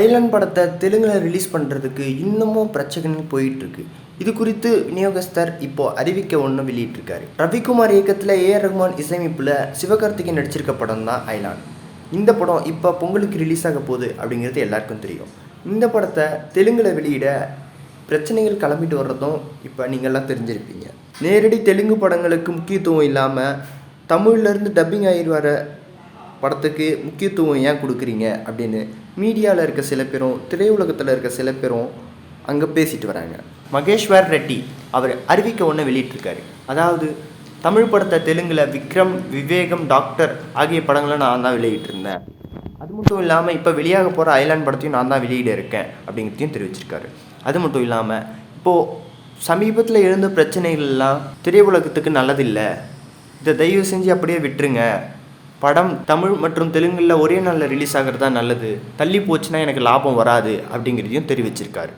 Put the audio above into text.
Island படத்தை தெலுங்கில் release பண்ணுறதுக்கு இன்னமும் பிரச்சனைகள் போயிட்டுருக்கு. இது குறித்து விநியோகஸ்தர் இப்போ அறிவிக்க ஒன்று வெளியிட்டிருக்காரு. ரவிக்குமார் இயக்கத்தில் ஏஆர் ரகுமான் இசையமைப்பில் சிவகார்த்திகேயன் நடிச்சிருக்க படம் தான் ஐலாண்ட் இந்த படம் இப்போ பொங்கலுக்கு ரிலீஸ் ஆக போகுது அப்படிங்கிறது எல்லாருக்கும் தெரியும். இந்த படத்தை தெலுங்கில் வெளியிட பிரச்சனைகள் கிளம்பிட்டு வர்றதும் இப்போ நீங்கள்லாம் தெரிஞ்சிருப்பீங்க. நேரடி தெலுங்கு படங்களுக்கு முக்கியத்துவம் இல்லாமல் தமிழ்லேருந்து டப்பிங் ஆகி வர படத்துக்கு முக்கியத்துவம் ஏன் கொடுக்குறீங்க அப்படின்னு மீடியாவில் இருக்க சில பேரும் திரையுலகத்தில் இருக்க சில பேரும் அங்கே பேசிட்டு வராங்க. மகேஷ்வர் ரெட்டி அவர் அறிவிக்க ஒன்று வெளியிட்டிருக்காரு. அதாவது தமிழ் படத்தை தெலுங்கில் விக்ரம் விவேகம் டாக்டர் ஆகிய படங்களை நான் தான் வெளியிட்டிருந்தேன். அது மட்டும் இல்லாமல் இப்போ வெளியாக போகிற ஐலாண்ட் படத்தையும் நான் தான் வெளியிட இருக்கேன் அப்படிங்கிறதையும் தெரிவிச்சிருக்காரு. அது மட்டும் இல்லாமல் இப்போது சமீபத்தில் எழுந்த பிரச்சனைகள்லாம் திரையுலகத்துக்கு நல்லதில்லை. இதை தயவு செஞ்சு அப்படியே விட்டுருங்க. படம் தமிழ் மற்றும் தெலுங்கில் ஒரே நாளில் ரிலீஸ் ஆகிறது தான் நல்லது? தள்ளி போச்சுன்னா எனக்கு லாபம் வராது அப்படிங்கிறதையும் தெரிவிச்சிருக்காரு.